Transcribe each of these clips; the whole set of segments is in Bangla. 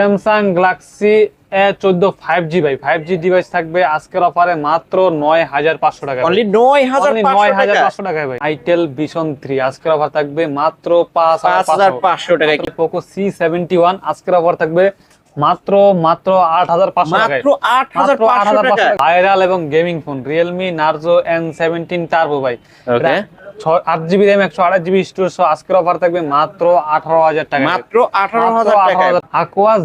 স্যামসাং গ্যালাক্সি এ চোদ্দ ফাইভ জি ভাই। ফাইভ জি ডিভাইস থাকবে আজকের অফারে মাত্র নয় হাজার পাঁচশো টাকা নয় হাজার পাঁচশো টাকায়। ভাই। আইটেল ভিশন থ্রি আজকের অফার থাকবে মাত্র পাঁচ হাজার পাঁচশো। টাকা পোকো সি সেভেন্টি ওয়ান আজকের অফার থাকবে মাত্র মাত্র আট হাজার পাঁচশো টাকায়। মাত্র আট হাজার টাকা ভাইরাল এবং gaming phone Realme Narzo N seventeen turbo ভাই. আট জিবি র্যাম একশো আঠাশ জিবি স্টোরেজ আজকের অফার থাকবে মাত্র আঠারো হাজার টাকা মাত্র আঠারো হাজার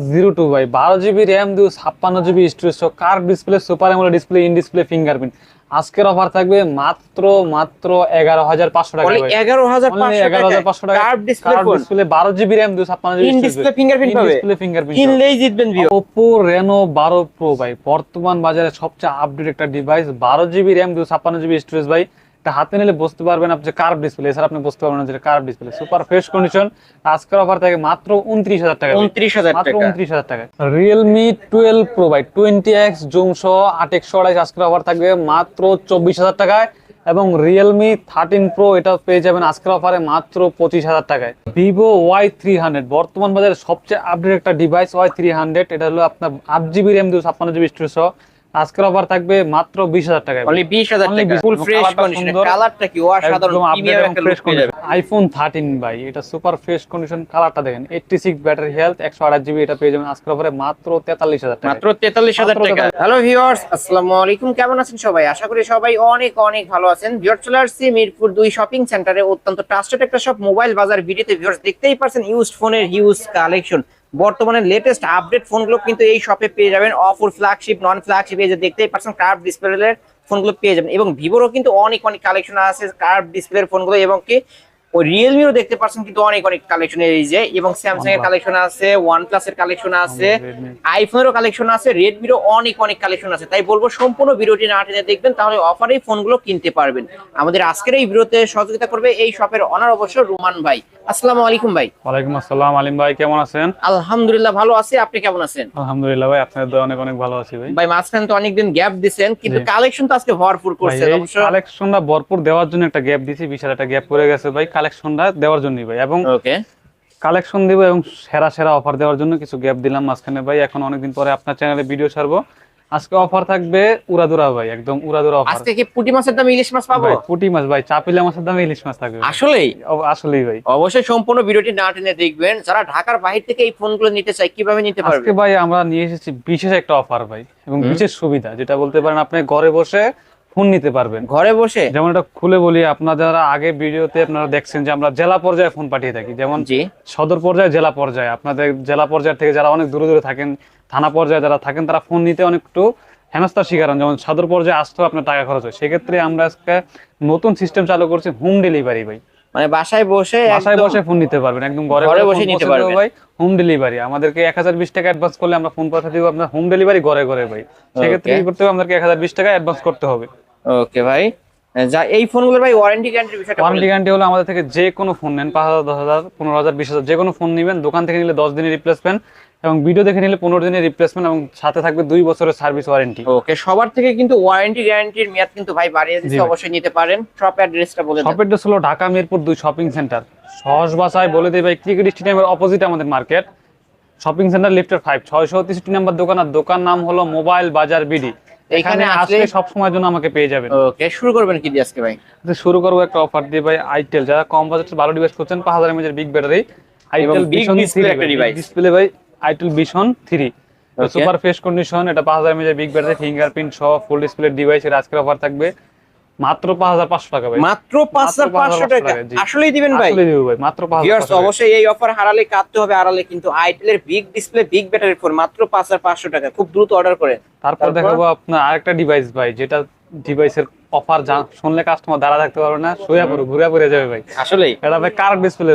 জিরো টু ভাই বারো জিবি র্যাম ছাপ্পান্ন GB storage car display super display in display fingerprint আজকের অফার থাকবে মাত্র মাত্র এগারো হাজার পাঁচশো টাকা এগারো হাজার পাঁচশো এগারো হাজার পাঁচশো টাকা ডিসপ্লে বারো জিবি র্যাম দিও ছাপ্পান্ন GB in display fingerprint display fingerprint কিনলেই জিতবেন ওপো রেনো বারো প্রো ভাই বর্তমান বাজারে সবচেয়ে আপডেট একটা ডিভাইস বারো জিবি র্যাম দুশো ছাপ্পান্ন জিবি স্টোরেজ ভাই। এটা হাতে নিলে বুঝতে পারবেন আপনি কার্ভ ডিসপ্লে এছাড়া আপনি বুঝতে পারবেন যে curve display super fresh condition আজকের অফার থাকে মাত্র উনত্রিশ হাজার টাকা ভাই। উনত্রিশ হাজার মাত্র টাকা। উনত্রিশ হাজার টাকা। রিয়েলমি টুয়েলভ প্রো ভাই টোয়েন্টি এক্স জুম সহ আট একশো আড়াইশ আজকের অফার থাকবে মাত্র চব্বিশ হাজার টাকায়। এবং রিয়েলমি থার্টিন প্রো এটা পেয়ে যাবেন আজকের অফারে মাত্র পঁচিশ হাজার টাকায়। ভিভো ওয়াই থ্রি হান্ড্রেড বর্তমান বাজারে সবচেয়ে আপডেট একটা ডিভাইস ওয়াই থ্রি হান্ড্রেড এটা হলো আপনার আট জিবি র্যাম দুশো ছাপ্পান্ন জিবি স্টোরেজ সহ। আজকের অফার থাকবে মাত্র বিশ হাজার টাকায়। অনলি টাকা। ফুল ফ্রেশ কন্ডিশন কালারটা কি? অসাধারণ। প্রিমিয়াম একটা লুক পেয়ে যাবে আইফোন থার্টিন ভাই এটা সুপার ফ্রেশ কন্ডিশন কালারটা দেখেন। Eighty six battery health GB এটা পেয়ে যাবেন আজকের অফারে মাত্র তেতাল্লিশ হাজার টাকা মাত্র তেতাল্লিশ হাজার মাত্র টাকা হ্যালো ভিউয়ার্স আসসালামু আলাইকুম। কেমন আছেন সবাই? আশা করি সবাই অনেক অনেক ভালো আছেন। ভিউয়ার চলে আসছি মিরপুর দুই শপিং সেন্টারে অত্যন্ত ট্রাস্টেড একটা শপ মোবাইল বাজার ভিডিওতে। ভিউয়ার্স দেখতেই পারছেন ইউজড ফোনের হিউজ কালেকশন বর্তমানে লেটেস্ট আপডেট ফোনগুলো কিন্তু এই শপে পেয়ে যাবেন। অফুর ফ্ল্যাগশিপ নন ফ্ল্যাগশিপ এই যে দেখতেই পাচ্ছেন কার্ভ ডিসপ্লের ফোনগুলো পেয়ে যাবেন। এবং ভিভোরও কিন্তু অনেক অনেক কালেকশন আছে কার্ভ ডিসপ্লের ফোনগুলো এবং কি ওই রিয়েলমিরও দেখতে পাচ্ছেন কিন্তু অনেক অনেক কালেকশন এই যে এবং স্যামসাং এর কালেকশন আছে ওয়ান প্লাস এর কালেকশন আছে। আইফোনেরও কালেকশন আছে রেডমিরও অনেক অনেক কালেকশন আছে। তাই বলব সম্পূর্ণ ভিডিওটি না টেনে দেখবেন তাহলে অফারেই ফোনগুলো কিনতে পারবেন। আমাদের আজকের এই ভিডিওতে সহযোগিতা করবে এই শপের অনার অবশ্য রুমান ভাই। আসসালামু আলাইকুম ভাই। ওয়ালাইকুম আসসালাম আলিম ভাই কেমন আছেন? আলহামদুলিল্লাহ ভালো আছি আপনি কেমন আছেন? আলহামদুলিল্লাহ ভাই আপনাদের দোয়া অনেক অনেক ভালো আছি ভাই। ভাই মাঝখানে তো অনেকদিন গ্যাপ দিছেন কিন্তু কালেকশন তো আজকে ভরপুর করছে অবশ্য কালেকশনটা ভরপুর দেওয়ার জন্য একটা গ্যাপ দিছি বিশাল একটা গ্যাপ পড়ে গেছে ভাই। কালেকশনটা দেওয়ার জন্যই ভাই। এবং ওকে কালেকশন দিব এবং সেরা সেরা অফার দেওয়ার জন্য কিছু গ্যাপ দিলাম মাঝখানে ভাই। এখন অনেকদিন পরে আপনার চ্যানেলে ভিডিও ছাড়বো। আজকে অফার থাকবে উড়াদুরা ভাই একদম উড়াদুরা অফার আজকে কি পুঁটি মাছের দাম ইলিশ মাছ পাবো? পুটি মাছ ভাই চাপিলা মাছের দাম ইলিশ মাছ থাকবে। আসলেই? আসলেই ভাই। অবশ্যই সম্পূর্ণ ভিডিওটি না টেনে দেখবেন। যারা ঢাকার বাইরে থেকে এই ফোনগুলো নিতে চায় কীভাবে নিতে পারবে? আজকে ভাই আমরা নিয়ে এসেছি বিশেষ একটা অফার ভাই এবং বিশেষ সুবিধা যেটা বলতে পারেন আপনি ঘরে বসে ফোন নিতে পারবেন। ঘরে বসে? যেমন এটা খুলে বলি আপনারা যারা আগে ভিডিওতে আপনারা দেখছেন যে আমরা জেলা পর্যায়ে ফোন পাঠিয়ে থাকি। যেমন সদর পর্যায়ে জেলা পর্যায়ে। আপনাদের জেলা পর্যায় থেকে যারা অনেক দূরে দূরে থাকেন থানা পর্যায়ে যারা থাকেন তারা ফোন নিতে অনেক একটু হেনস্থার শিকার হন। যেমন সদর পর্যায়ে আসতেও আপনার টাকা খরচ হয়। সেক্ষেত্রে আমরা আজকে নতুন সিস্টেম চালু করছি হোম ডেলিভারি ভাই। মানে বাসায় বসে বাসায় বসে ফোন নিতে পারবেন। একদম ঘরে ঘরে বসে নিতে পারবেন। ভাই হোম ডেলিভারি আমাদেরকে এক হাজার বিশ টাকা অ্যাডভান্স করলে আমরা ফোন পাঠিয়ে দিব আপনার হোম ডেলিভারি ঘরে ঘরে ভাই। সেক্ষেত্রে কি করতে হবে? আমাদেরকে এক হাজার বিশ টাকা অ্যাডভান্স করতে হবে। ওকে ভাই। যা এই ফোনগুলোর ভাই ওয়ারেন্টি গ্যারান্টির বিষয়টা ওয়ারেন্টি। গ্যারান্টি হলো আমাদের থেকে যে কোনো ফোন নেন পাঁচ হাজার দশ হাজার পনেরো হাজার বিশ হাজার যে কোনো ফোন নেবেন দোকান থেকে নিলে দশ দিনের রিপ্লেসমেন্ট এবং ভিডিও দেখে নিলে পনেরো দিনের রিপ্লেসমেন্ট এবং সাথে থাকবে দুই বছরের সার্ভিস ওয়ারেন্টি ওকে সবার থেকে কিন্তু ওয়ারেন্টি গ্যারান্টির মেয়াদ কিন্তু ভাই বাড়িয়ে দিচ্ছে অবশ্যই নিতে পারেন। শপ অ্যাড্রেসটা বলে দেন। শপের ড্রেস হলো ঢাকা মিরপুর দুই শপিং সেন্টার সহজ ভাষায় বলে দেবে ভাই ক্রিকেট স্টেডিয়ামের অপোজিট আমাদের মার্কেট শপিং সেন্টার লিফটের ফাইভ ছয়শো তেষট্টি নাম্বার দোকান আর দোকান নাম হলো মোবাইল বাজার বিডি এখানে আসলে সব সময়ের জন্য আমাকে পেয়ে যাবেন। ওকে শুরু করবেন কি দিয়ে আজকে ভাই? শুরু করব একটা অফার দিয়ে ভাই আইটেল যারা কম বাজেটের ভালো ডিভাইস করছেন পাঁচ হাজার এমএজের big battery itel vision. Display ভাই। Itel vision three super fresh condition এটা পাঁচ হাজার এমএজের বিগ ব্যাটারি ফিঙ্গারপ্রিন্ট সহ ফুল ডিসপ্লে ডিভাইস এর আজকের অফার থাকবে। মাত্র পাঁচ হাজার পাঁচশো টাকা ভাই। মাত্র পাঁচ হাজার পাঁচশো টাকা। টাকা, আসলেই দিবেন ভাই। আসলে দিব ভাই মাত্র পাঁচ হাজার ভিউয়ার্স পাঁচশো টাকা। অবশ্যই এই অফার হারালে কাটতে হবে আড়ালে কিন্তু আইটেলের big display big battery phone মাত্র পাঁচ হাজার পাঁচশো টাকা। খুব দ্রুত অর্ডার করে। তারপর? দেখাবো আপনার আরেকটা ডিভাইস ভাই যেটা ডিভাইসের অফার শুনলে কাস্টমার দাঁড়া থাকতে পারবে না শুয়ে পড়ে ঘুরে পড়ে যাবে ভাই। আসলেই। এটা ভাই curve display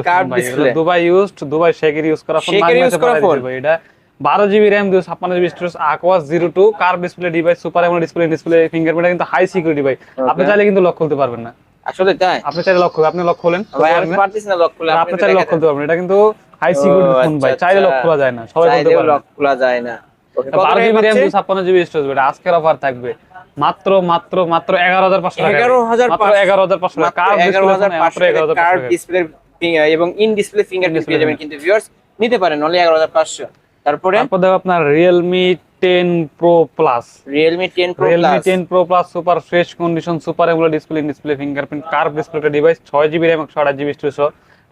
Dubai used Dubai শেকের use করা ফোন শেখের করা phone। এটা বারো জিবি র্যাম দুশো ছাপ্পান্ন GB storage Aquos zero two curve display device super এমন ডিসপ্লে ডিসপ্লে ফিঙ্গারপ্রিন্ট কিন্তু হাই সিকিউরিটি ভাই আপনি চাইলে কিন্তু লক খুলতে পারবেন না। আসলে তাই? আপনি চাইলে লক খুলবেন আপনি লক খোলেন আপনি চাইলে লক খুলতে পারবেন এটা কিন্তু হাই সিকিউরিটি ফোন ভাই। আচ্ছা, চাইলে লক। খোলা যায় না সবাই খুলতে পারবে লক খোলা যায় না। বারো জিবি র্যাম দুশো ছাপ্পান্ন জিবি স্টোরেজ ভাই আজকের অফার থাকবে। মাত্র মাত্র মাত্র এগারো হাজার পাঁচশো টাকা। 11,500 মাত্র এগারো হাজার পাঁচশো টাকা। এগারো হাজার পাঁচশো এগারো হাজার ডিসপ্লে এবং ইন ডিসপ্লে ফিঙ্গারপ্রিন্ট Display পেয়ে যাবেন কিন্তু ভিউয়ার্স নিতে পারেন অনলি এগারো হাজার পাঁচশো। তারপরে? তারপর দেখো আপনার Realme ten pro plus Realme ten pro Realme plus ten pro plus super fresh condition super এগুলো display display fingerprint curve display একটা ডিভাইস ছয় জিবি র্যাম একশো জিবি স্টোরেজ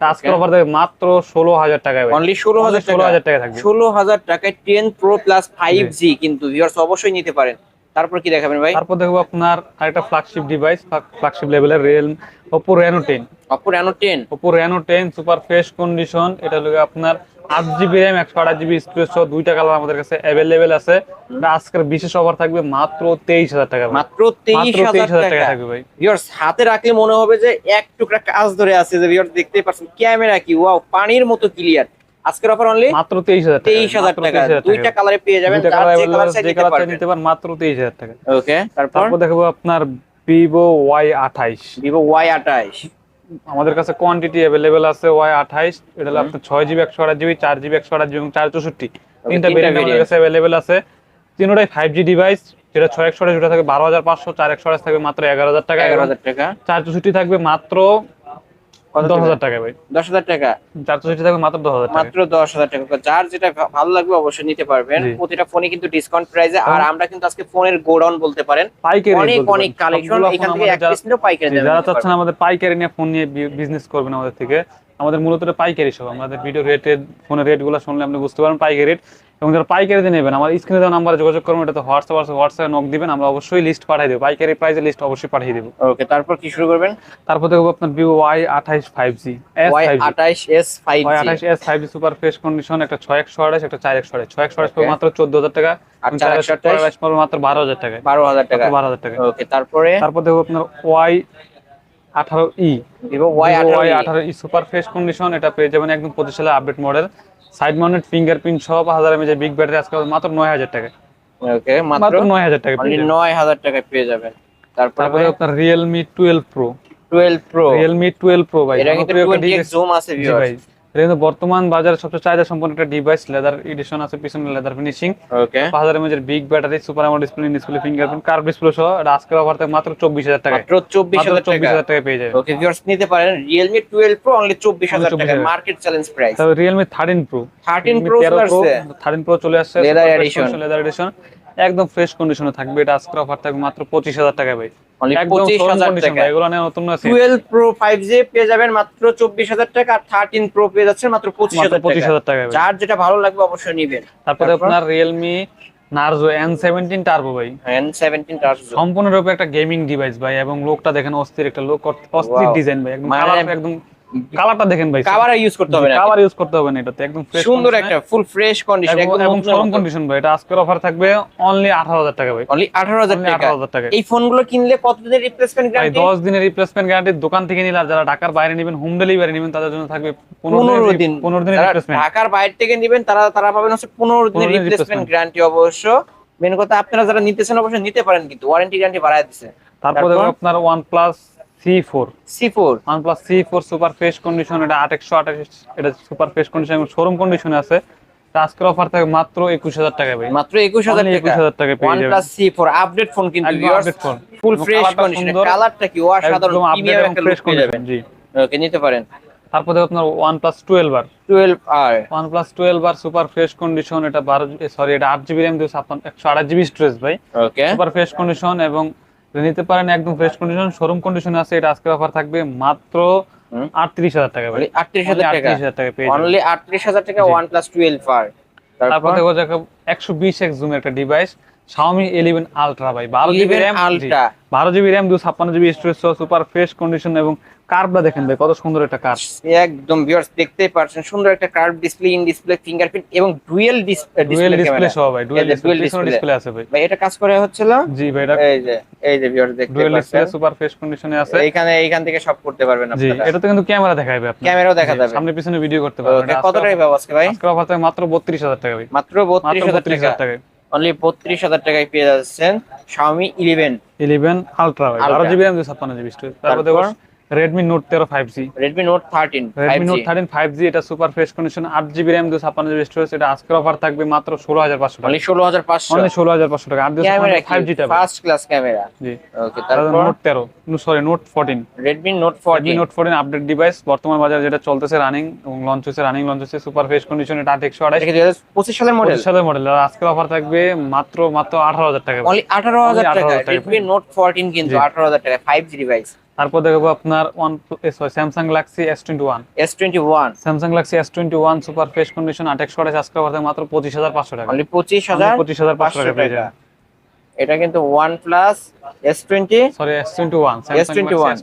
Okay. অফার দেবে মাত্র ষোলো হাজার টাকায়। অনলি ষোলো হাজার ষোলো টাকা হাজার টাকা থাকবে। ষোলো হাজার টাকায় ten pro plus five G. কিন্তু ভিউয়ার্স অবশ্যই নিতে পারেন। তারপর কি দেখাবেন ভাই? তারপর দেখব আপনার আরেকটা ফ্ল্যাগশিপ ডিভাইস ফ্ল্যাগশিপ লেভেলের real Oppo Reno ten Oppo Reno ten Oppo Reno ten super fresh condition এটা হলো আপনার আট জিবি র্যাম একশো আট জিবি স্টোরেজ সহ দুইটা কালার আমাদের কাছে অ্যাভেলেবেল আছে। আজকের বিশেষ অফার থাকবে মাত্র তেইশ হাজার টাকা মাত্র তেইশ হাজার টাকা। থাকবে ভাই। ভিউয়ার্স হাতে রাখলে মনে হবে যে এক টুকরা কাজ ধরে আছে যে ভিউয়ার্স দেখতেই পাচ্ছেন ক্যামেরা কি? ওয়াও পানির মতো ক্লিয়ার আজকের অফার অনলি মাত্র তেইশ হাজার টাকা। তেইশ হাজার টাকা। 23,000 দুইটা কালারে পেয়ে যাবেন যে কালার চাই নিতে পারবেন। নিতে পারেন মাত্র তেইশ হাজার টাকা। ওকে তারপর? দেখব আপনার ভিভো ওয়াই আঠাইশ। ভিভো ওয়াই আঠাইশ। আমাদের কাছে কোয়ান্টিটি অ্যাভেলেবেল আছে ওয়াই আঠাইশ এটা হলো আপনার ছয় জিবি একশো আট জিবি চার জিবি একশো আট জিবি এবং চার চৌষট্টি। তিনটা ভেরিয়েন্ট আমাদের কাছে অ্যাভেলেবেল আছে। তিনটাই ফাইভ জি ডিভাইস যেটা ছয় একশো আঠাশ থাকে বারো হাজার পাঁচশো চার একশো আঠাশ থাকবে মাত্র এগারো হাজার টাকা। এগারো হাজার টাকা। চার চৌষট্টি থাকবে মাত্র দশ হাজার টাকা ভাই। দশ হাজার টাকা। যার থাকবে মাত্র দশ হাজার মাত্র দশ হাজার টাকা। যার যেটা ভালো লাগবে অবশ্যই নিতে পারবেন। প্রতিটা ফোনে কিন্তু ডিসকাউন্ট প্রাইসে আর আমরা কিন্তু আজকে ফোনের গোডাউন বলতে পারেন। পাইকারি অনেক বলতে অনেক কালেকশন এখান থেকে এক যারা- পিস নিলেও পাইকারি যারা চাচ্ছেন আমাদের পাইকারি নিয়ে ফোন নিয়ে বিজনেস করবেন আমাদের থেকে। আমাদের মূলত পাইকারি সব আমাদের ভিডিও রেটের ফোনের রেটগুলো শুনলে আপনি বুঝতে পারেন পাইকারি রেট এবং যারা পাইকারিতে নেবেন আমার স্ক্রিনে দেওয়া নাম্বারে যোগাযোগ করবেন এটা তো হোয়াটসঅ্যাপ আছে হোয়াটসঅ্যাপে নক দিবেন আমরা অবশ্যই লিস্ট পাঠিয়ে দেবো। পাইকারি প্রাইসে লিস্ট অবশ্যই পাঠিয়ে দেবো। ওকে তারপর কি শুরু করবেন? তারপর দেখব আপনার ভিভো ওয়াই আঠাইশ ফাইভ জি আঠাইশ এস ফাইভ আঠাইশ S five G super fresh condition একটা ছয় একশো আঠাশ একটা চার একশো আঠাশ ছয় একশো আঠাশ Okay. মাত্র চোদ্দ হাজার টাকা মাত্র বারো হাজার টাকা বারো হাজার টাকা। বারো হাজার টাকা ওকে তারপরে? তারপর দেখব আপনার ওয়াই আঠারো ই। ভিভো ওয়াই আঠারো ই। সুপার ফ্রেশ কন্ডিশন এটা পেয়ে যাবেন একদম পঁচিশ সালে update model side mounted fingerprint সব হাজার এমএজ বিগ ব্যাটারি আজকে মাত্র নয় হাজার টাকা ওকে মাত্র নয় হাজার টাকা। নয় হাজার টাকায় পেয়ে যাবেন। তারপরে আপনার Realme twelve pro twelve pro Realme twelve pro ভাই। এটা কিন্তু। জুম আছে ভাই। এটা কিন্তু বর্তমান বাজারে সবচেয়ে চাহিদা সম্পন্ন একটা ডিভাইস লেদার এডিশন আছে পিছনে লেদার ফিনিশিং ওকে পাঁচ হাজার mAh big battery super AMOLED display display fingerprint curve display সহ এটা আজকের অফার থেকে মাত্র চব্বিশ হাজার টাকা মাত্র চব্বিশ মাত্র হাজার চব্বিশ টাকা হাজার টাকা। পেয়ে যাবে ওকে ভিউয়ার্স নিতে পারেন Realme 12 Pro অনলি 24000 টাকা market challenge price thirteen pro 13 Pro চলে আসছে। থার্টিন প্রো চলে আসছে। Leather edition। লেদার এডিশন একদম ফ্রেশ কন্ডিশনে থাকবে। এটা আজকের অফার থাকবে মাত্র পঁচিশ হাজার টাকা ভাই। অনলি একদম 25000 টাকা এগুলো নিয়ে নতুন আছে 12 Pro 5G পেয়ে যাবেন মাত্র 24000 টাকা আর 13 Pro পেয়ে যাচ্ছেন মাত্র মাত্র 25000 পঁচিশ টাকা হাজার টাকা ভাই। যার যেটা ভালো লাগবে অবশ্যই নেবেন। তারপরে আপনার Realme Narzo N seventeen turbo ভাই। N17 টাচ সম্পূর্ণরূপে একটা গেমিং ডিভাইস ভাই এবং লোকটা দেখেন অস্থির একটা লোক অস্থির ডিজাইন ভাই একদম মানে- একদম কালারটা দেখেন ভাই কভার ইউজ করতে হবে না ইউজ করতে হবে না এটাতে একদম ফ্রেশ সুন্দর একটা ফুল ফ্রেশ কন্ডিশন এবং একদম শোরুম কন্ডিশন ভাই এটা আজকের অফার থাকবে অনলি আঠারো হাজার টাকা ভাই। অনলি 18000 টাকা। এই ফোনগুলো কিনলে কতদিনের রিপ্লেসমেন্ট ভাই গ্যারান্টি দশ দিনের রিপ্লেসমেন্ট গ্যারান্টি দোকান থেকে নিলে আর যারা ঢাকার বাইরে নেবেন হোম ডেলিভারি নেবেন তাদের জন্য থাকবে পনেরো পনেরো দিন। পনেরো দিনের রিপ্লেসমেন্ট ঢাকার বাইরে থেকে নিবেন তারা তারা পাবেন হচ্ছে পনেরো 15 দিনের রিপ্লেসমেন্ট গ্যারান্টি অবশ্য। মেন কথা আপনারা যারা নিতেছেন অবশ্যই নিতে পারেন কিন্তু ওয়ারেন্টি গ্যারান্টি বাড়ায় দিচ্ছে তারপরে তারপর? আপনার OnePlus C four C four OnePlus C four super fresh condition এটা আট একশো আঠাশ এটা সুপার ফ্রেশ কন্ডিশন এবং শোরুম কন্ডিশনে আছে। আজকের অফার থাকে মাত্র একুশ হাজার টাকা ভাই। মাত্র একুশ হাজার টাকা। 21,000 টাকা পেয়ে যাবেন। সি ফোর আপডেট ফোন কিন্তু ফুল ফ্রেশ কন্ডিশন কালারটা কি? অসাধারণ প্রিমিয়াম একটা ফ্রেশ যাবেন। কন্ডিশন জি। ওকে নিতে পারেন। তারপরে আপনার OnePlus twelve R twelve R OnePlus twelve R super fresh condition এটা বারো সরি এটা আট জিবি র্যাম একশো আঠাশ জিবি স্টোরেজ ভাই। ওকে সুপার ফ্রেশ কন্ডিশন এবং নিতে পারেন একদম ফ্রেশ কন্ডিশন শোরুম কন্ডিশনে আছে এটা আজকের অফার থাকবে মাত্র। আটত্রিশ হাজার টাকা ভাই আটত্রিশ হাজার টাকা আটত্রিশ হাজার টাকা পেয়ে যাবেন। অনলি আটত্রিশ হাজার টাকা। ওয়ান প্লাস টুয়েলভ আর তারপর দেখো দেখো একশো বিশ এক্স জুমের একটা ডিভাইস Xiaomi 11 Ultra ভাই বারো জিবি 11 র্যাম Ultra। বারো জিবি র্যাম দুশো ছাপ্পান্ন জিবি স্টোরেজ সহ সুপার ফ্রেশ কন্ডিশন এবং কার্ভটা দেখেন ভাই কত সুন্দর একটা কার্ভ। একদম ভিউয়ার্স দেখতেই পারছেন সুন্দর একটা curve display in display fingerprint এবং ডুয়েল ডিসপ্লে ডুয়েল ডিসপ্লে সহ ভাই ডুয়েল ডিসপ্লে ডিসপ্লে আছে ভাই। ভাই এটা কাজ করে হচ্ছিল? জি ভাই এটা এই যে এই যে ভিউয়ার্স দেখতে ডুয়েল ডিসপ্লে সুপার ফ্রেশ কন্ডিশনে আছে। এইখানে এইখান থেকে সব করতে পারবেন জি আপনারা। এটা তো কিন্তু ক্যামেরা দেখাবে আপনি ক্যামেরাও দেখা জি, যাবে। সামনে পিছনে ভিডিও করতে পারবেন। কত টাকা পাবো আজকে ভাই? আজকের অফার মাত্র বত্রিশ হাজার টাকা ভাই। মাত্র বত্রিশ মাত্র হাজার বত্রিশ টাকা হাজার টাকা অনলি বত্রিশ হাজার টাকায় পেয়ে যাচ্ছেন Xiaomi 11 ইলেভেন আলট্রা ভাই। বারো জিবি ছাপ্পান্ন জিবি তারপর? রেডমি নোট তেরো five G Redmi note thirteen Redmi note thirteen five G এটা সুপার ফ্রেশ কন্ডিশন আট জিবি র্যাম দুশো ছাপ্পান্ন জিবি স্টোরেজ এটা আজকের অফার থাকবে মাত্র ষোলো হাজার পাঁচশো টাকা। অনলি ষোলো হাজার পাঁচশো। অনলি ষোলো হাজার পাঁচশো টাকা। আট camera five G first class camera. জি। ওকে তারপর? নোট তেরো sorry note fourteen Redmi note fourteen note fourteen update device বর্তমান বাজারে যেটা চলতেছে রানিং এবং লঞ্চ হচ্ছে রানিং লঞ্চ হচ্ছে সুপার ফ্রেশ কন্ডিশন এটা আট একশো আড়াই পঁচিশ সালের মডেল সালের মডেল আর আজকের অফার থাকবে মাত্র মাত্র আঠারো হাজার টাকা। অনলি আঠারো হাজার টাকা 18,000 টাকা। রেডমি নোট ফোরটিন কিন্তু জি। আঠারো হাজার টাকা ফাইভ জি ডিভাইস তারপর দেখব আপনার one sorry Samsung Galaxy S twenty one S twenty one Samsung Galaxy S twenty one super fresh condition আট একশো আড়াই আজকে মাত্র পঁচিশ হাজার পাঁচশো টাকা। পঁচিশ হাজার পঁচিশ হাজার পাঁচশো টাকা এটা কিন্তু OnePlus S twenty sorry S twenty one S21 S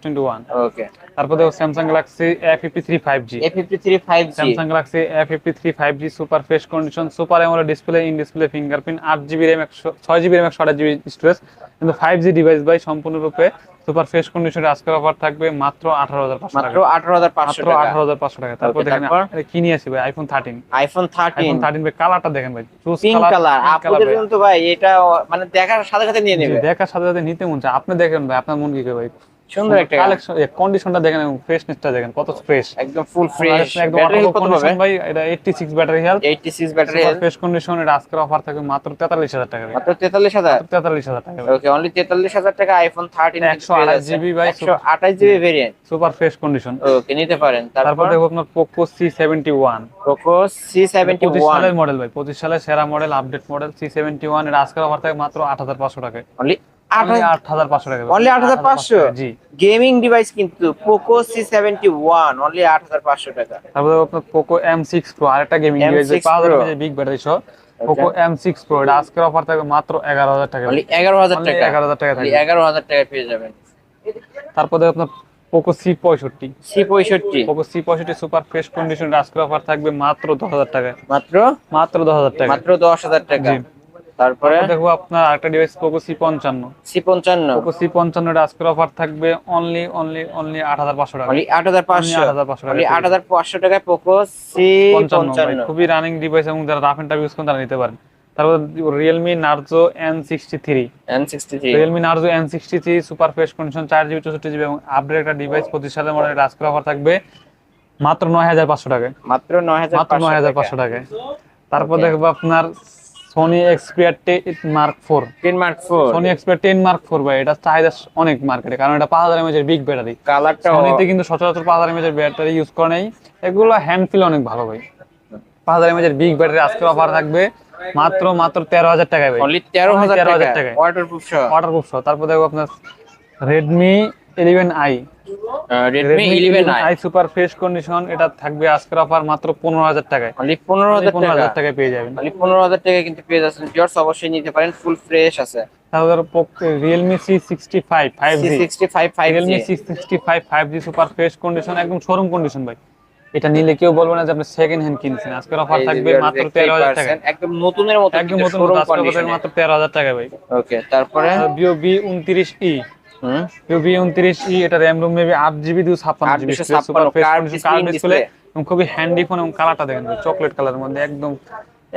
twenty one okay তারপর দেখো Samsung Galaxy A fifty three five G A fifty three five G Samsung Galaxy A fifty three five G super fresh condition super AMOLED display in display fingerprint আট জিবি র্যাম একশো ছয় জিবি র্যাম একশো আঠাশ জিবি স্টোরেজ কিন্তু ফাইভ জি ডিভাইস বাই সম্পূর্ণরূপে সুপার ফ্রেশ কন্ডিশনে আজকের অফার থাকবে মাত্র আঠারো হাজার পাঁচশো মাত্র টাকা। আঠারো হাজার পাঁচশো মাত্র টাকা। আঠারো হাজার পাঁচশো টাকা। তারপর দেখেন? আরে কি নিয়ে আসি ভাই iPhone thirteen iPhone thirteen iPhone thirteen ভাই কালারটা দেখেন ভাই পিঙ্ক কালার আপনাদের কিন্তু ভাই। এটা মানে দেখার সাথে সাথে নিয়ে নেবে। দেখার সাথে সাথে নিতে মন চায়। আপনি দেখেন ভাই আপনার মন কি করে ভাই? সুন্দর একটা কালেকশন কন্ডিশনটা দেখেন এবং ফ্রেশনেসটা দেখেন কত ফ্রেশ একদম ফুল ফ্রেশ একদম কত পাবে ভাই এটা 86 battery health 86 battery super fresh condition এটা আজকের অফার থাকবে মাত্র 43000 টাকা। মাত্র 43000 43000 টাকা। ওকে অনলি 43000 টাকা আইফোন 13 128 GB ভাই, 128 GB variant super fresh condition okay নিতে পারেন। তারপর? দেখো আপনার পোকো C71 পোকো পঁচিশ C71 সালের মডেল ভাই পঁচিশ সালের সেরা model update model C seventy one এটা আজকের অফার থাকে মাত্র আট হাজার পাঁচশো টাকা অনলি আট হাজার পাঁচশো টাকা Only 8,500? জি। গেমিং ডিভাইস কিন্তু পোকো C71 অনলি 8500 টাকা। তারপরে আপনার পোকো এম সিক্স প্রো আরেকটা গেমিং ডিভাইস পাওয়া যাবে বিগ ব্যাটারি সহ। পোকো এম সিক্স প্রো এটা আজকের অফার থাকবে মাত্র এগারো হাজার টাকা। 11000 Only টাকা। 11,000 টাকা। 11000 টাকা পেয়ে যাবেন। তারপরে আপনার পোকো সি পঁয়ষট্টি। C65 পোকো সি পঁয়ষট্টি সুপার ফ্রেশ কন্ডিশন আজকের অফার থাকবে মাত্র দশ হাজার টাকা মাত্র? মাত্র দশ হাজার টাকা মাত্র 10000 টাকা। জি। তারপরে? দেখব আপনার আরেকটা ডিভাইস পোকো সি পঞ্চান্ন। C55 পোকো সি পঞ্চান্ন আজকের অফার থাকবে অনলি অনলি অনলি আট হাজার পাঁচশো টাকা। অনলি 8500 8,500 অনলি টাকা। 8500 টাকায় পোকো পঞ্চান্ন ভাই, C55 খুবই রানিং ডিভাইস এবং যারা রাফ এন্ড ইউজ করেন তারা নিতে পারেন। তারপর Realme Narzo N sixty three N63 Realme Narzo N sixty three super fresh condition চার জিবি চৌষট্টি জিবি এবং আপডেট একটা ডিভাইস পঁচিশ সালের মডেল আজকের অফার থাকবে মাত্র নয় হাজার পাঁচশো টাকায়। মাত্র 9500 মাত্র নয় হাজার পাঁচশো টাকায়। তারপর. দেখব আপনার Sony Xperia mark four 10 mark 4 Sony Xperia ten mark four ভাই এটা চাহিদা অনেক মার্কেটে কারণ এটা পাঁচ হাজার এমএচের বিগ ব্যাটারি কালারটা সোনিতে কিন্তু সচরাচর পাঁচ হাজার এমএচের ব্যাটারি ইউজ করে নাই। এগুলো হ্যান্ড ফিল অনেক ভালো ভাই। পাঁচ হাজার এমএচের বিগ ব্যাটারি আজকের অফার থাকবে মাত্র মাত্র তেরো হাজার টাকায় ভাই। অনলি 13000 13,000 টাকা টাকায়। ওয়াটারপ্রুফ সহ। ওয়াটার প্রুফ তারপর দেখো আপনার Redmi eleven i Redmi 11i i super fresh condition এটা থাকবে আজকের অফার মাত্র পনেরো হাজার টাকায়। অনলি 15000 পনেরো হাজার টাকায় পেয়ে যাবেন। অনলি 15000 টাকা কিন্তু পেয়ে যাচ্ছেন ভিউয়ার্স অবশ্যই নিতে পারেন ফুল ফ্রেশ আছে। Realme C sixty five five G C65 Realme 5G C sixty five five G super fresh condition একদম শোরুম কন্ডিশন ভাই। এটা নিলে কেউ বলবে না যে আপনি সেকেন্ড হ্যান্ড কিনছেন। আজকের অফার থাকবে মাত্র দেখতেই তেরো হাজার টাকা একদম নতুনের মতো একদম নতুন আজকের অফার মাত্র তেরো হাজার টাকা ভাই। ওকে তারপরে? ভিও বি উনত্রিশ ই বি উনত্রিশ ই এটা র্যাম রুম মেবি আট জিবি দুশো ছাপ্পান্ন জিবি ডিসপ্লে এবং খুবই হ্যান্ডি ফোন এবং কালারটা দেখেন চকলেট কালারের মধ্যে একদম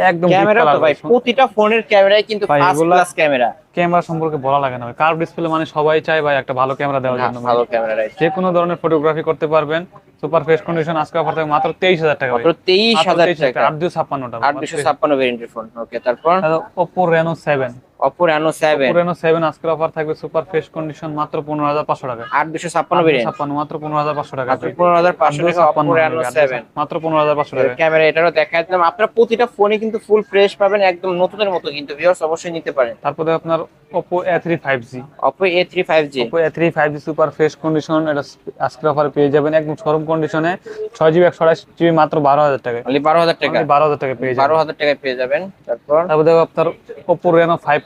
একদম ক্যামেরা তো ভাই প্রতিটা ফোনের ক্যামেরাই কিন্তু ফার্স্ট ক্লাস ক্যামেরা। ক্যামেরা সম্পর্কে বলা লাগে না ভাই। কার্ভ ডিসপ্লে মানে সবাই চায় ভাই একটা ভালো ক্যামেরা দেওয়ার জন্য। ভালো ক্যামেরা যে কোনো ধরনের ফটোগ্রাফি করতে পারবেন। সুপার ফ্রেশ কন্ডিশন আজকে অফার থাকে মাত্র তেইশ হাজার টাকা মাত্র 23000 টাকা। ভেরিয়েন্টের ফোন ওকে তারপর? Oppo Reno seven Oppo Reno seven Reno seven আজকের অফার থাকবে সুপার ফ্রেশ কন্ডিশন মাত্র পনেরো হাজার পাঁচশো টাকা। আট দুশো ছাপ্পান্ন ভেরিয়েন্ট ছাপ্পান্ন মাত্র পনেরো হাজার পাঁচশো টাকা। মাত্র পনেরো হাজার পাঁচশো টাকা অপো রেনো সেভেন মাত্র পনেরো হাজার পাঁচশো টাকা। ক্যামেরা এটারও দেখা দিলাম আপনার প্রতিটা ফোনে কিন্তু ফুল ফ্রেশ পাবেন একদম নতুনের মতো কিন্তু। ভিউয়ার্স অবশ্যই নিতে পারেন। তারপরে আপনার A three five G Oppo A three five G super fresh condition এটা আজকের অফারে পেয়ে যাবেন একদম শোরুম কন্ডিশনে ছয় জিবি একশো আঠাশ জিবি মাত্র বারো হাজার টাকা অনলি বারো হাজার টাকা। বারো হাজার টাকা পেয়ে যাবেন। বারো হাজার টাকায় পেয়ে যাবেন। তারপর? তারপর দেখো আপনার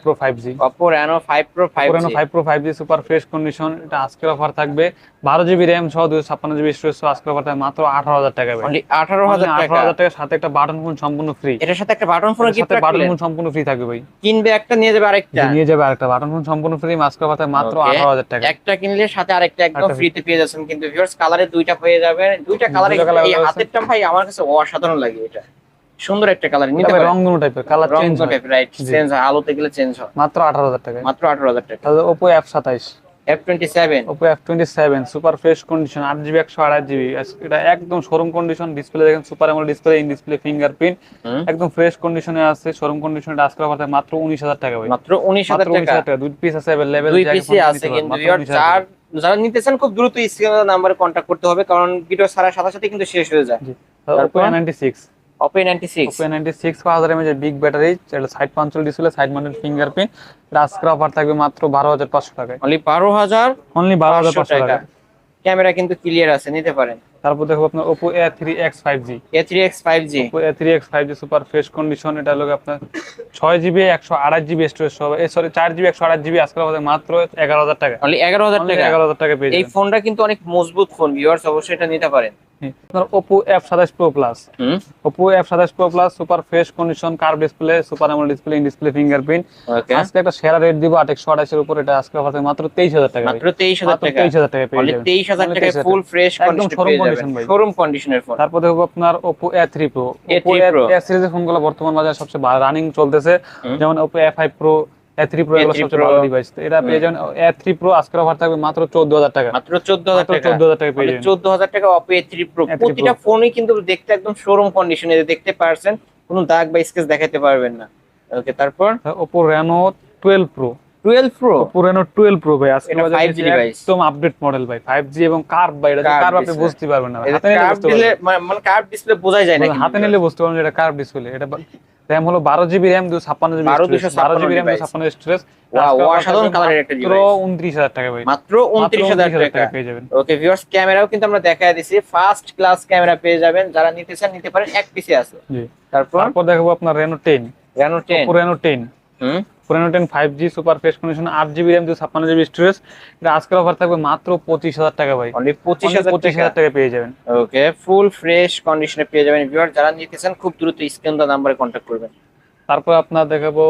pro five G Oppo Reno five pro five Oppo Reno five pro five G super fresh condition এটা আজকের অফার থাকবে। বারো জিবি র্যাম সহ দুশো ছাপ্পান্ন জিবি স্টোরেজ সহ আজকের অফার থাকবে মাত্র আঠারো হাজার টাকা ভাই। অনলি আঠারো হাজার আঠারো টাকা। হাজার টাকার সাথে একটা বাটন ফোন সম্পূর্ণ ফ্রি এটার সাথে একটা বাটন ফোন সাথে বাটন ফোন সম্পূর্ণ ফ্রি থাকবে ভাই। কিনবে একটা নিয়ে যাবে আরেকটা। নিয়ে যাবে আরেকটা বাটন ফোন সম্পূর্ণ ফ্রি মাস্ক অফার মাত্র Okay. আঠারো হাজার টাকা। একটা কিনলে সাথে আরেকটা একদম একটা ফ্রিতে পেয়ে যাচ্ছেন। কিন্তু ভিউয়ার্স কালারে দুইটা পেয়ে যাবেন। দুইটা কালারে এই হাতেরটা ভাই আমার কাছে অসাধারণ লাগে এটা। সুন্দর একটা কালার নিতে পারেন। রংধনু টাইপের কালার চেঞ্জ হয়। রাইট চেঞ্জ হয়। আলোতে গেলে চেঞ্জ হয়। মাত্র আঠারো হাজার টাকা মাত্র আঠারো হাজার টাকা। তাহলে Oppo এফ সাতাইশ F twenty seven Oppo F twenty seven super fresh condition আট জিবি একশো আঠাশ জিবি এটা একদম শোরুম কন্ডিশন ডিসপ্লে দেখেন সুপার এমন ডিসপ্লে ইন ডিসপ্লে ফিঙ্গারপ্রিন্ট একদম ফ্রেশ কন্ডিশনে আছে শোরুম কন্ডিশনে আজকে অফার মাত্র উনিশ হাজার টাকা ভাই। মাত্র উনিশ হাজার মাত্র উনিশ টাকা। হাজার দুই পিস আছে অ্যাভেলেবেল দুই পিসি আছে কিন্তু চার যারা নিতে চান খুব দ্রুত স্ক্রিনের নাম্বারে কন্ট্যাক্ট করতে হবে কারণ ভিডিও ছাড়ার সাথে সাথে কিন্তু শেষ হয়ে যায়। তারপর? Ninety six Oppo Oppo big battery এটা সাইড পাঞ্চল ডিসপ্লে সাইড মাউন্টেড ফিঙ্গারপ্রিন্ট এটা অফার থাকবে মাত্র বারো হাজার পাঁচশো টাকায়। অনলি টাকা। ক্যামেরা কিন্তু ক্লিয়ার আছে নিতে পারেন। তারপর দেখো আপনার A three X five G super fresh condition এটা হলো আপনার ছয় জিবি একশো আঠাশ জিবি স্টোরেজ সহ। সরি চার জিবি একশো আঠাশ জিবি আজকে আমাদের মাত্র এগারো হাজার টাকা। অনলি এগারো হাজার টাকা। এগারো হাজার টাকা পেয়ে এই ফোনটা কিন্তু অনেক মজবুত ফোন ভিউয়ার্স অবশ্যই এটা নিতে পারেন। আপনার সাতাশ প্রো প্লাস হুম। ওপো এফ সাতাশ প্রো সুপার ফ্রেশ কন্ডিশন কার ডিসপ্লে সুপার এমন ডিসপ্লে ইন ডিসপ্লে ফিঙ্গারপ্রিন্ট আজকে একটা সেরা রেট দিব আটেকশো আঠাশের উপর এটা আজকে অফার মাত্র তেইশ হাজার টাকা মাত্র তেইশ হাজার মাত্র টাকা। তেইশ হাজার টাকা পেয়ে যাবেন। তেইশ হাজার Only টাকায় full fresh condition showroom condition তারপরে আপনার Oppo A three Oppo A সিরিজের বর্তমান বাজারে সবচেয়ে রানিং চলতেছে যেমন Oppo A5 Pro pro Pro আজকের থাকবে মাত্র 14000 টাকা। মাত্র টাকা। টাকা ফোনই মানে কিন্তু দেখতে একদম শোরুম দেখতে পারছেন কোনো দাগ বা স্কেচ দেখাতে পারবেন না। তারপর? ওপো রেনো টুয়েলভ প্রো পুরানো 12 প্রো ভাই আপডেট মডেল ভাই। এবং বুঝতে না মানে, মানে কার্ভ বোঝাই যায় না হাতে নিলে বুঝতে পারবেন টাকা ভাই। মাত্র 29000 টাকা। পেয়ে যাবেন। ওকে ক্যামেরাও কিন্তু আমরা দেখায় দিচ্ছি ফার্স্ট ক্লাস ক্যামেরা পেয়ে যাবেন। যারা নিতে চান নিতে পারেন। এক পিসে আছে। তারপর? তারপর দেখাবো আপনার রেনো টেন রেনো 10 Reno পুরানো ফাইভ জি সুপার কন্ডিশন আজকের অফার থাকবে মাত্র পঁচিশ হাজার টাকা ভাই। পঁচিশ হাজার পঁচিশ হাজার টাকা। পেয়ে যাবেন। ওকে ফুল ফ্রেশ কন্ডিশনে পেয়ে যাবেন। খুব দ্রুত দা নাম্বারে করবেন। তারপর আপনার দেখাবো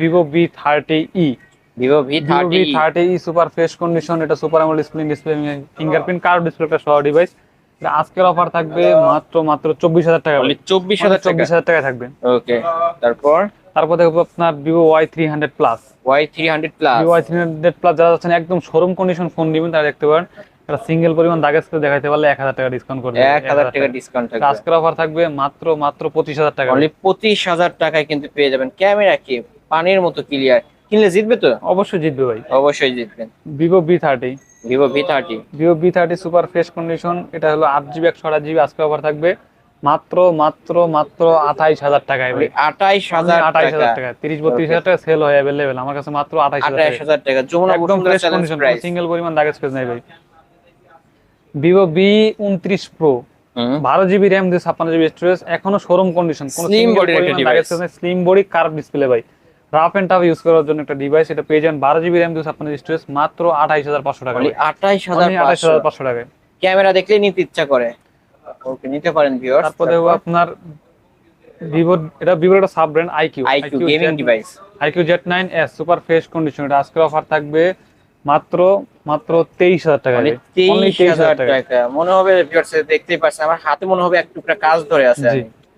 Vivo V thirty E Vivo V thirty E super fresh condition এটা সুপার আমল ডিসপ্লে ডিভাইস আজকের অফার থাকবে মাত্র মাত্র চব্বিশ হাজার টাকা চব্বিশ হাজার চব্বিশ হাজার টাকা থাকবে। ওকে তারপর? তারপর দেখব আপনার Vivo Y three hundred plus Y three hundred plus Y three hundred plus যারা যাচ্ছেন একদম শোরুম কন্ডিশন ফোন নেবেন তারা দেখতে পারেন। এটা সিঙ্গেল পরিমাণ দাগেজ করে দেখাইতে পারলে এক হাজার টাকা ডিসকাউন্ট করে দেবে, এক হাজার টাকা ডিসকাউন্ট থাকবে। আজকের অফার থাকবে মাত্র মাত্র পঁচিশ হাজার টাকা। অনলি পঁচিশ হাজার টাকায় কিন্তু পেয়ে যাবেন। ক্যামেরা কি? পানির মতো ক্লিয়ার কিনলে জিতবে তো? অবশ্যই জিতবে ভাই। অবশ্যই জিতবেন। Vivo V thirty Vivo V thirty Vivo V thirty super fresh condition এটা হলো আট জিবি একশো আট জিবি আজকে অফার থাকবে। মাত্র মাত্র মাত্র আঠাইশ হাজার টাকায় ভাই। আঠাইশ হাজার আঠাইশ টাকা হাজার টাকা। তিরিশ বত্রিশ হাজার টাকা সেল হয় অ্যাভেলেবেল আমার কাছে মাত্র আঠাইশ হাজার টাকা। টাকা একদম ফ্রেশ কন্ডিশন সিঙ্গেল পরিমাণ নাই ভাই। ভিভো বি উনত্রিশ প্রো বারো জিবি র্যাম দিয়ে ছাপ্পান্ন জিবি স্টোরেজ এখনও শোরুম কন্ডিশন কোনো body র স্লিম বডি কার্ভ ডিসপ্লে ভাই। রাফ এন্ড টাফ ইউজ করার জন্য একটা ডিভাইস এটা পেয়ে যাবেন বারো জিবি র্যাম দিয়ে ছাপ্পান্ন স্টোরেজ মাত্র আঠাইশ হাজার পাঁচশো টাকা আঠাইশ হাজার পাঁচশো। টাকায়। ক্যামেরা দেখলেই নিতে ইচ্ছা করে। ওকে নিতে পারেন ভিউয়ার্স তারপরে? আপনার ভিভো এটা ভিভোর একটা sub brand iQOO iQOO gaming device iQOO Z nine S super fresh condition এটা আজকের অফার থাকবে মাত্র মাত্র তেইশ হাজার টাকা মানে তেইশ হাজার টাকা। মনে হবে ভিউয়ার্স দেখতেই পাচ্ছেন আমার হাতে মনে হবে এক টুকরা কাজ ধরে আছে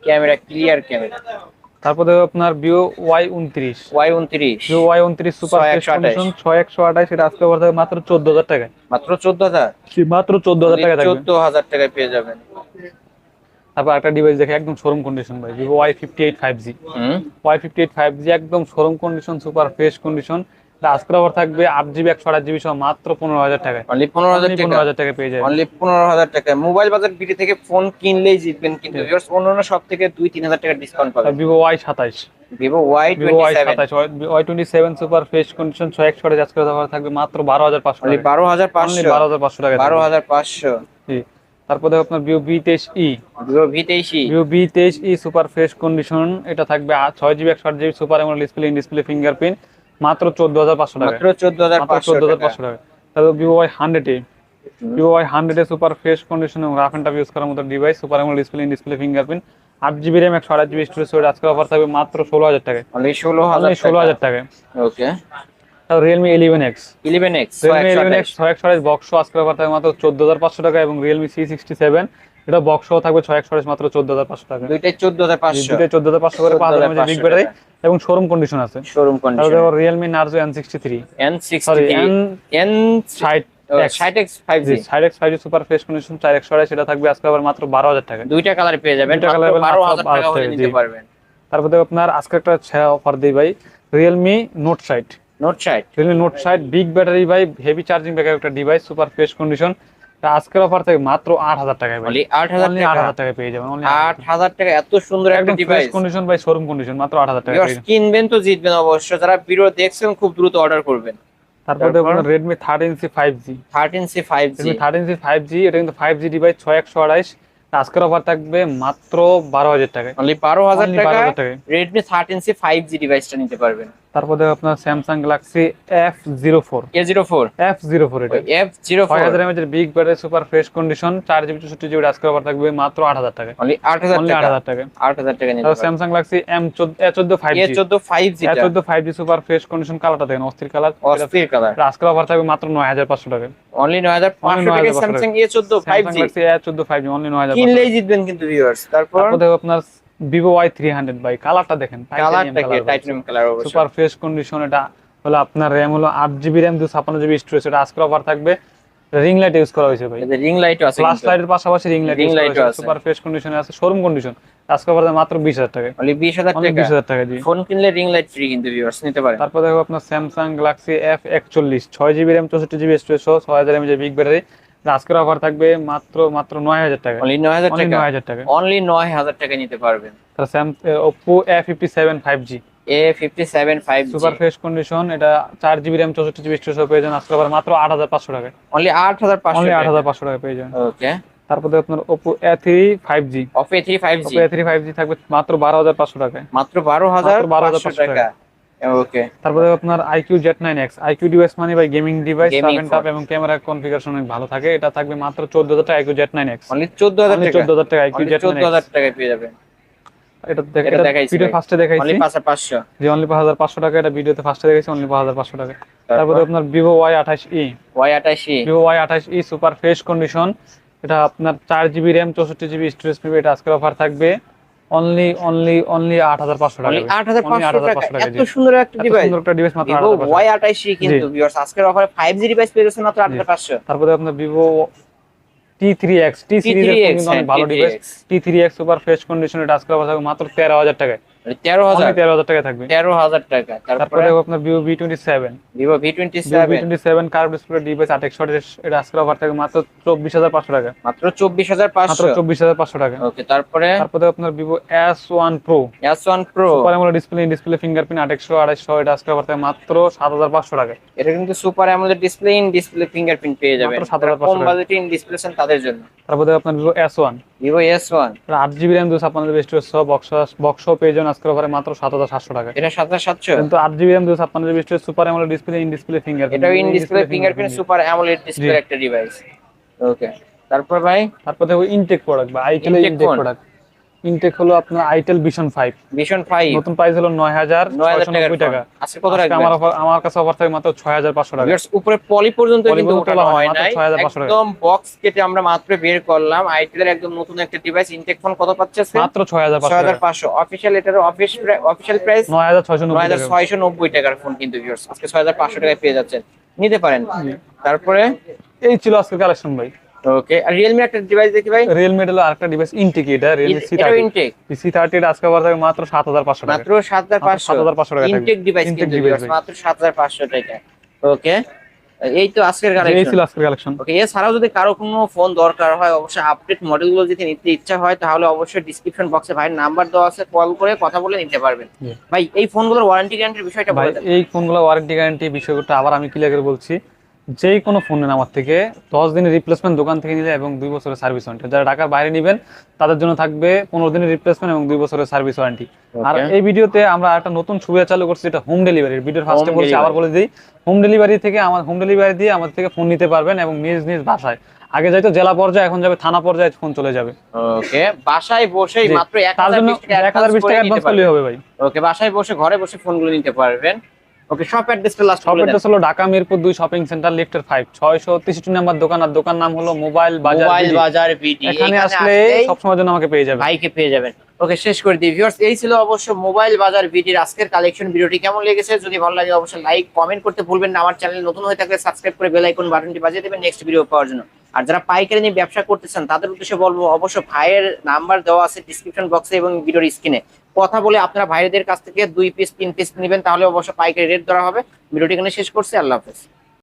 ক্যামেরা ক্লিয়ার ক্যামেরা তারপর আপনার ভিও ওয়াই উনত্রিশ। ওয়াই উনত্রিশ। ভিও ওয়াই উনত্রিশ সুপার ছয় একশো আঠাশ। এটা আজকে থাকবে মাত্র চোদ্দ হাজার টাকায়। মাত্র চোদ্দ হাজার? মাত্র চোদ্দ হাজার টাকা চোদ্দ হাজার টাকায় পেয়ে যাবেন। তারপর একটা ডিভাইস দেখে একদম শোরুম কন্ডিশন ভাই Vivo Y fifty eight five G হুম। Y fifty eight five G একদম showroom condition super fresh condition আজকের অফার থাকবে আট জিবি একশো আট জিবি সহ মাত্র পনেরো হাজার টাকায়। অনলি পনেরো হাজার পনেরো টাকা হাজার টাকা পেয়ে যাবে অনলি পনেরো হাজার টাকা মোবাইল বাজার বিডি থেকে ফোন কিনলেই জিতবেন কিন্তু ভিউয়ার্স অন্যান্য সব থেকে দুই তিন হাজার টাকা ডিসকাউন্ট পাবেন। ভিভো ওয়াই সাতাইশ। Vivo Y Y twenty seven super fresh condition ছয় একশো আজকের অফার থাকবে মাত্র বারো হাজার পাঁচশো বারো হাজার পাঁচশো। বারো হাজার পাঁচশো টাকা বারো। হাজার পাঁচশো। জি। তারপর দেখো আপনার ভিভো বি তেইশ ই ভিভো ভি তেইশি ভিভো তেইশ ই সুপার ফ্রেশ কন্ডিশন এটা থাকবে ছয় জিবি একশো আট জিবি সুপার এমন ডিসপ্লে ইন ডিসপ্লে ফিঙ্গারপ্রিন্ট মাত্র চোদ্দ হাজার পাঁচশো টাকা। মাত্র চোদ্দ হাজার চোদ্দ হাজার টাকা পাঁচশো টাকা। তারপর Vivo Y hundred A Vivo Y hundred A super fresh condition এবং রাফ এন্ড টাফ ইউজ করার মতো ডিভাইস সুপার এমন ডিসপ্লে ডিসপ্লে ফিঙ্গারপ্রিন্ট আট জিবি র্যাম একশো আট জিবি স্টোরেজ আজকে অফার থাকবে মাত্র ষোলো হাজার টাকায় অনলি ষোলো হাজার ষোলো হাজার টাকায় ওকে তারপর Realme eleven X eleven X Realme eleven X ছয় একশো বক্স আজকে অফার থাকবে মাত্র চোদ্দ হাজার পাঁচশো টাকা এবং সিক্সটি সেভেন এটা বক্স থাকবে ছয় একশো মাত্র চোদ্দ হাজার পাঁচশো টাকা। দুইটাই চোদ্দ হাজার পাঁচশো। দুটোই চোদ্দ হাজার পাঁচশো করে পাঁচ হাজার বিগ ব্যাটারি এবং শোরুম কন্ডিশন আছে। Showroom condition Realme Narzo N sixty three N sixty N ষাট সুপার ফ্রেশ কন্ডিশন চার একশো আড়াই সেটা থাকবে আজকে আবার মাত্র বারো হাজার টাকা। দুইটা কালার পেয়ে যাবেন দুইটা colour মাত্র বারো হাজার টাকা নিতে পারবেন। তারপরে আপনার আজকে একটা অফার দিই ভাই রিয়েলমি নোট ষাট নোট রিয়েলমি নোট ষাট বিগ ব্যাটারি ভাই হেভি চার্জিং একটা ডিভাইস সুপার ফ্রেশ কন্ডিশন আজকের অফার থেকে মাত্র আট হাজার টাকায় ভাই। টাকা। টাকায় পেয়ে যাবেন টাকা এত সুন্দর একটা ডিভাইস কন্ডিশন ভাই শোরুম কন্ডিশন মাত্র আট হাজার টাকা কিনবেন তো জিতবেন অবশ্য যারা ভিডিও দেখছেন খুব দ্রুত অর্ডার করবেন। তারপর? দেখুন Redmi thirteen C five G thirteen C five G thirteen C five G এটা কিন্তু ফাইভ জি ডিভাইস ছয় একশো আড়াইশ। আজকের অফার থাকবে মাত্র বারো হাজার টাকায়। অনলি বারো হাজার Only টাকা 12,000 টাকায়। Redmi thirteen C five G ডিভাইসটা নিতে পারবেন। তারপর আপনার Samsung Galaxy F zero four A zero four F zero four এটা। এফ জিরো ফোর হাজার এমএচ এর big battery super fresh condition চার জিবি চৌষট্টি জিবি আজকের অফার থাকবে মাত্র আট হাজার টাকায়। অনলি আট হাজার অনলি আট টাকা হাজার আট হাজার টাকা তারপর স্যামসাং গ্যালাক্সি এম এ চোদ্দ ফাইভ জি চোদ্দ ফাইভ জি চোদ্দ five G super fresh condition কালারটা দেখেন অস্থির কালার অস্থির কালার আজকের অফার থাকবে মাত্র নয় হাজার পাঁচশো টাকায়। অনলি নয় হাজার পাঁচশো টাকা 9,500 স্যামসাং এ চোদ্দ ফাইভ জি এ চোদ্দ ফাইভ জি অনলি নয় হাজার কিনলেই জিতবেন কিন্তু ভিউয়ার্স তারপর? তারপর দেখো আপনার ভিভো ওয়াই থ্রি হান্ড্রেড বাই কালারটা দেখেন সুপার ফ্রেশ কন্ডিশন এটা হলো আপনার র্যাম হলো আট জিবি র্যাম দুশো ছাপ্পান্ন জিবি স্টোরেজ এটা আজকের অফার থাকবে। রিং লাইট ইউজ করা হয়েছে ভাই। রিং লাইটও আছে লাইটের পাশাপাশি রিং লাইট light ও আছে। সুপার ফ্রেশ কন্ডিশনে আছে শোরুম কন্ডিশন আজকে অফার মাত্র বিশ হাজার টাকা অনলি বিশ হাজার অনলি টাকা। বিশ হাজার টাকা জি। ফোন কিনলে রিং লাইট ফ্রি কিন্তু ভিউয়ার্স নিতে পারেন। তারপর দেখো আপনার স্যামসাং গ্যালাক্সি এফ একচল্লিশ ছয় জিবি র্যাম চৌষট্টি জিবি স্টোরেজ সহ ছয় হাজার এমএজ বিগ ব্যাটারি আজকের অফার থাকবে মাত্র মাত্র নয় হাজার টাকা। অনলি নয় হাজার টাকা? নয় হাজার টাকা। অনলি নয় হাজার টাকা নিতে পারবেন। Oppo A fifty seven five G A fifty seven five super fresh condition এটা চার জিবি র্যাম চৌষট্টি জিবি স্টোরেজ পেয়ে যান আজকে আবার মাত্র আট হাজার পাঁচশো টাকা অনলি আট হাজার পাঁচশো অনলি আট হাজার পাঁচশো টাকা পেয়ে যাবেন ওকে তারপর আপনার Oppo A three five G of A three five G Oppo A three five G থাকবে মাত্র বারো হাজার পাঁচশো টাকায়। মাত্র বারো হাজার মাত্র 12,500 পাঁচশো টাকা। ওকে তারপরে আপনার নাইন এক্স আইকিউ ডিভাইস মানে ভাই গেমিং ডিভাইস Gaming সেভেন টাপ এবং ক্যামেরা কনফিগারেশন অনেক ভালো থাকে। এটা থাকবে মাত্র চোদ্দ হাজার টাকা iQOO Z nine X only চোদ্দ হাজার টাকা। চোদ্দ হাজার টাকা আইকিউ অনলি জেট চোদ্দ নাইন হাজার টাকায় পেয়ে যাবেন। এটা দেখ এটা দেখাইছি ভিডিও। ফার্স্টে অনলি দেখাইছি হাজার পাঁচশো। যে অনলি পাঁচ হাজার পাঁচশো টাকা। এটা ভিডিওতে ফার্স্টে দেখাইছি অনলি পাঁচ হাজার পাঁচশো টাকা। তারপরে? আপনার আটাশি ভিভো ওয়াই আঠাশ ই সুপার ফ্রেশ কন্ডিশন এটা আপনার চার জিবি র্যাম চৌষট্টি জিবি স্টোরেজ নেবে। এটা আজকের অফার থাকবে। অনলি অনলি অনলি আট হাজার পাঁচশো টাকা অনলি আট হাজার পাঁচশো 8,500 টাকা, এত সুন্দর একটা ডিভাইস সুন্দর একটা ডিভাইস মাত্র ভিভো 8,500 ওয়াই আটাশি কিন্তু ভিউয়ার্স আজকের অফারে ফাইভ জি ডিভাইস পেয়েছেন মাত্র আট হাজার পাঁচশো। তারপরে আপনার Vivo T three X T সিরিজের T3X, কিন্তু অনেক ভালো device T three X super fresh কন্ডিশনে আজকের অফারে মাত্র তেরো হাজার টাকায়। তেরো হাজার। তেরো হাজার টাকায় থাকবে। তেরো হাজার টাকা। তারপরে? আপনার Vivo V twenty seven Vivo V twenty Vivo V seven twenty seven curve display device আট একশো এটা আজকে অফার থাকবে মাত্র চব্বিশ হাজার পাঁচশো টাকা। মাত্র চব্বিশ হাজার পাঁচশো। চব্বিশ হাজার পাঁচশো টাকা। ওকে তারপরে? তারপরে আপনার Vivo S one pro S one pro super AMOLED display display fingerprint আট একশো আড়াইশো এটা আজকে অফার থাকবে মাত্র সাত হাজার পাঁচশো টাকা। এটা কিন্তু super AMOLED display in display fingerprint পেয়ে যাবেন। মাত্র 7,500 কম টাকা। বাজেটে ইন ডিসপ্লে তাদের জন্য। তারপরে আপনার Vivo S one Vivo S one আট জিবি র্যাম দুশো আপনাদের বেস্ট সহ বক্স বক্স পেয়ে যান আজকের অফারে মাত্র সাত হাজার সাতশো টাকা। এটা সাত হাজার সাতশো? কিন্তু আট জিবি র্যাম দুশো আপনাদের best super AMOLED display in display finger এটা in display fingerprint super AMOLED display একটা ডিভাইস ওকে তারপর ভাই? তারপর দেখো ইনটেক প্রোডাক্ট বা আইকেল ইনটেক প্রোডাক্ট ইনটেক হলো আপনার itel Vision five Vision five নতুন প্রাইস হলো নয় হাজার নয় হাজার ছয়শো টাকার নব্বই টাকা। আজকে কত রাখবেন? আমার আমার কাছে অফার থাকে মাত্র ছয় হাজার পাঁচশো টাকা। Viewers, উপরে পলি পর্যন্ত কিন্তু ওঠানো হয় 6,500 টাকা। একদম বক্স কেটে আমরা মাত্র বের করলাম। আইটেলের একদম নতুন একটা ডিভাইস ইনটেক ফোন কত পাচ্ছে মাত্র ছয় হাজার ছয় হাজার পাঁচশো। অফিসিয়াল এটার অফিস অফিসিয়াল প্রাইস নয় হাজার ছয়শো নয় নব্বই হাজার টাকা ছয়শো নব্বই টাকার ফোন কিন্তু ভিউয়ার্স আজকে ছয় হাজার পাঁচশো টাকায় পেয়ে যাচ্ছেন। নিতে পারেন। তারপরে? এই ছিল আজকের কালেকশন ভাই। ওকে আর রিয়েলমি একটা ডিভাইস দেখি ভাই? রিয়েলমি আরেকটা ডিভাইস ইনটেক এটা Realme C thirty intact C thirty এটা আজকে অফার থাকে মাত্র টাকা। মাত্র সাত হাজার পাঁচশো। 7,500 টাকা ইনটেক ডিভাইস কিন্তু device viewers, ভাই। মাত্র সাত হাজার পাঁচশো টাকা। ওকে এই তো আজকের এই ছিল আজকের কালেকশন ওকে এছাড়াও যদি কারও কোনো ফোন দরকার হয় অবশ্যই আপডেট মডেলগুলো যদি নিতে ইচ্ছা হয় তাহলে অবশ্যই ডিসক্রিপশন বক্সে ভাইয়ের নাম্বার দেওয়া আছে কল করে কথা বলে নিতে পারবেন। ভাই এই ফোনগুলোর ওয়ারেন্টি গ্যারান্টির বিষয়টা ভাই বলে দেন। এই ওয়ারেন্টি গ্যারান্টি বিষয়টা আবার আমি ক্লিয়ার করে বলছি। যেই কোনো ফোন নেন আমার থেকে। দশ দিনের রিপ্লেসমেন্ট দোকান থেকে নিলে এবং দুই বছরের সার্ভিস ওয়ারেন্টি যারা ঢাকার বাইরে নেবেন তাদের জন্য থাকবে পনেরো দিনের রিপ্লেসমেন্ট এবং দুই বছরের সার্ভিস ওয়ারেন্টি আর এই ভিডিওতে আমরা একটা নতুন সুবিধা চালু করছি যেটা হোম ডেলিভারি ভিডিওর ফার্স্টে বলছি আবার বলে দিই হোম ডেলিভারি থেকে আমার হোম ডেলিভারি দিয়ে আমাদের থেকে ফোন নিতে পারবেন এবং নিজ নিজ বাসায়। আগে যাইতো জেলা পর্যায়ে এখন যাবে থানা পর্যায়ে ফোন চলে যাবে। ওকে বাসায় বসেই জি। মাত্র এক তার হাজার জন্য বিশ টাকা এক হাজার বিশ টাকা অ্যাডভান্স করলেই হবে ভাই। ওকে বাসায় বসে ঘরে বসে ফোনগুলো নিতে পারবেন। ওকে শপ অ্যাড্রেসটা লাস্ট শপ অ্যাড্রেস হলো ঢাকা মিরপুর দুই শপিং সেন্টার লিফটের ফাইভ ছয়শো তেষট্টি নাম্বার দোকান আর দোকান নাম হলো মোবাইল বাজার মোবাইল বাজার বিডি। এখানে আসলে সবসময়ের জন্য আমাকে পেয়ে যাবে ভাইকে পেয়ে যাবেন। ওকে শেষ করে দিই। ভিউয়ার্স এই ছিল অবশ্য মোবাইল বাজার ভিডির আজকের কালেকশন ভিডিওটি কেমন লেগেছে? যদি ভালো লাগে অবশ্যই লাইক কমেন্ট করতে ভুলবেন না। আমার চ্যানেল নতুন হয়ে থাকলে সাবস্ক্রাইব করে বেল আইকন বাটনটি বাজিয়ে দেবেন নেক্সট ভিডিও পাওয়ার জন্য। আর যারা পাইকারি নিয়ে ব্যবসা করতেছেন তাদের উদ্দেশ্যে বলব অবশ্য ভাইয়ের নাম্বার দেওয়া আছে ডিসক্রিপশন বক্সে এবং ভিডিওর স্ক্রিনে কথা বলে আপনারা ভাইদের কাছ থেকে দুই পিস তিন পিস নেবেন, তাহলে অবশ্য পাইকারি রেট ধরা হবে। ভিডিওটি এখানে শেষ করছি। আল্লাহ হাফেজ।